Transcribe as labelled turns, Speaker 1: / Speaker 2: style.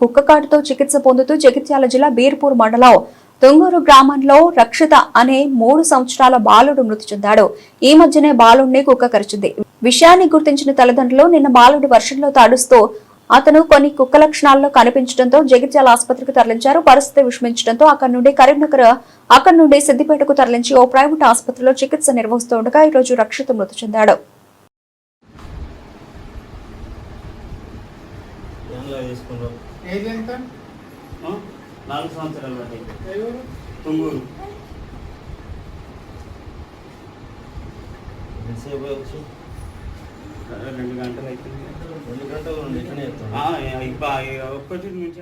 Speaker 1: కుక్కకాటుతో చికిత్స పొందుతూ జగిత్యాల జిల్లా బీర్పూర్ మండలం తుంగూరు గ్రామంలో రక్షిత అనే మూడు సంవత్సరాల బాలుడు మృతి చెందాడు. ఈ మధ్యనే బాలుడిని కుక్క కరిచింది. విషయాన్ని గుర్తించిన తల్లిదండ్రులు నిన్న బాలుడు వర్షంలో తాడుస్తూ అతను కొన్ని కుక్క లక్షణాల్లో కనిపించడంతో జగిత్యాల ఆసుపత్రికి తరలించారు. పరిస్థితి విషమించడంతో అక్కడి నుండి కరీంనగర్ అక్కడి నుండి సిద్దిపేటకు తరలించి ఓ ప్రైవేట్ ఆసుపత్రిలో చికిత్స నిర్వహిస్తుండగా ఈ రోజు రక్షిత మృతి చెందాడు.
Speaker 2: ఏజ్ ఎంత?
Speaker 3: ఆ? నాలుగు సంవత్సరాలు తుంగూరు. ఎంతసేపు వచ్చి? రెండు గంటలు అవుతుంది
Speaker 4: రెండు గంటలు రెండు ఇట్లనే చెప్తాను
Speaker 3: ఆ, ఇప్ప- ఒక్కటి నుంచి